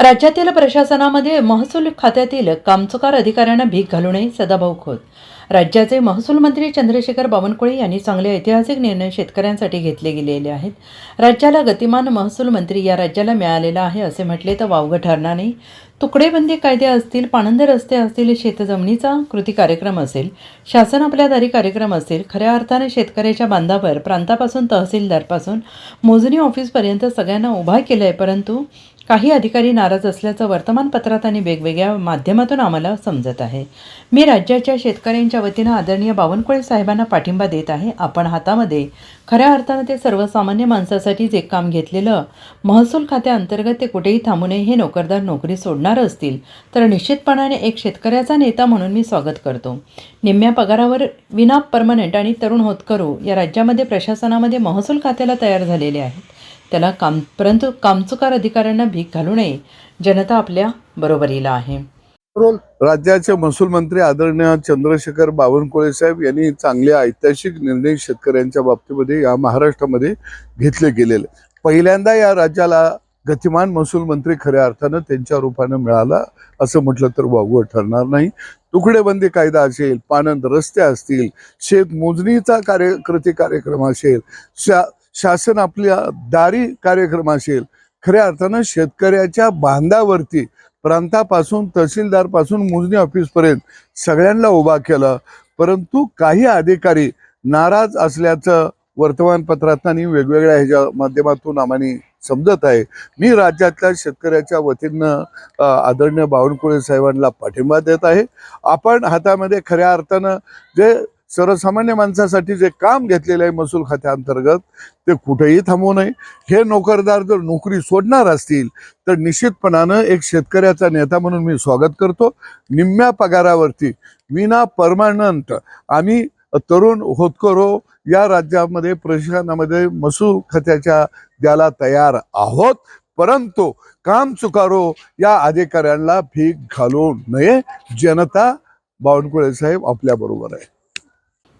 राज्यातील प्रशासनामध्ये महसूल खात्यातील कामचुकार अधिकाऱ्यांना भीक घालू नये सदाभाऊ खोत राज्याचे महसूल मंत्री चंद्रशेखर बावनकुळे यांनी चांगले ऐतिहासिक निर्णय शेतकऱ्यांसाठी घेतले गेलेले आहेत. राज्याला गतिमान महसूल मंत्री या राज्याला मिळालेला आहे असे म्हटले तर वावगं ठरणार नाही. तुकडेबंदी कायदे असतील पाणंद रस्ते असतील शेतजमिनीचा कृती कार्यक्रम असेल शासन आपल्या दारी कार्यक्रम असेल खऱ्या अर्थाने शेतकऱ्याच्या बांधावर प्रांतापासून तहसीलदारपासून मोजणी ऑफिसपर्यंत सगळ्यांना उभा केलं आहे परंतु काही अधिकारी नाराज असल्याचं वर्तमानपत्रात आणि वेगवेगळ्या माध्यमातून आम्हाला समजत आहे. मी राज्याच्या शेतकऱ्यांच्या वतीनं आदरणीय बावनकुळे साहेबांना पाठिंबा देत आहे. आपण हातामध्ये खऱ्या अर्थानं ते सर्वसामान्य माणसासाठी जे काम घेतलेलं महसूल खात्याअंतर्गत ते कुठेही थांबू नये हे नोकरदार नोकरी सोडणार असतील तर निश्चितपणाने एक शेतकऱ्याचा नेता म्हणून मी स्वागत करतो. निम्म्या पगारावर विना परमनंट आणि तरुण होतकरू या राज्यामध्ये प्रशासनामध्ये महसूल खात्याला तयार झालेले आहेत. त्याला काम परंतु कामचुकार अधिकाऱ्यांना भीक घालू नये. जनता आपल्या बरोबरीला आहे. राज्याचे महसूल मंत्री आदरणीय चंद्रशेखर बावनकुळे साहेब यांनी चांगले ऐतिहासिक निर्णय शेतकऱ्यांच्या बाबतीमध्ये या महाराष्ट्रामध्ये घेतले गेलेले. पहिल्यांदा या राज्याला गतिमान महसूल मंत्री खऱ्या अर्थानं त्यांच्या रूपानं मिळाला असं म्हटलं तर वावगं ठरणार नाही. तुकडेबंदी कायदा असेल पानंद रस्ते असतील शेत मोजणीचा कार्य कृती कार्यक्रम असेल शा शासन आपल्या दारी कार्यक्रम असेल खऱ्या अर्थानं शेतकऱ्याच्या बांधावरती प्रांतापासून तहसीलदारपासून मोजणी ऑफिसपर्यंत सगळ्यांना उभा केलं. परंतु काही अधिकारी नाराज असल्याचं वर्तमानपत्रात आणि वेगवेगळ्या ह्याच्या माध्यमातून आम्हाला समजत आहे. मी राज्यातल्या शेतकऱ्याच्या वतीनं आदरणीय बावनकुळे साहेबांना पाठिंबा देत आहे. आपण हातामध्ये खऱ्या अर्थानं जे सर्वसामान्य माणसासाठी जे काम घेतलेलं आहे महसूल खात्याअंतर्गत ते कुठेही थांबू नये. हे नोकरदार जर नोकरी सोडणार असतील तर निश्चितपणानं एक शेतकऱ्याचा नेता म्हणून मी स्वागत करतो. निम्म्या पगारावरती विना परमानंट आम्ही तरुण होतकरो या राज्यामध्ये प्रशासनामध्ये महसूल खात्याच्या द्यायला तयार आहोत. परंतु काम चुकारो या अधिकाऱ्यांना भीक घालू नये. जनता बावनकुळे साहेब आपल्या बरोबर आहे.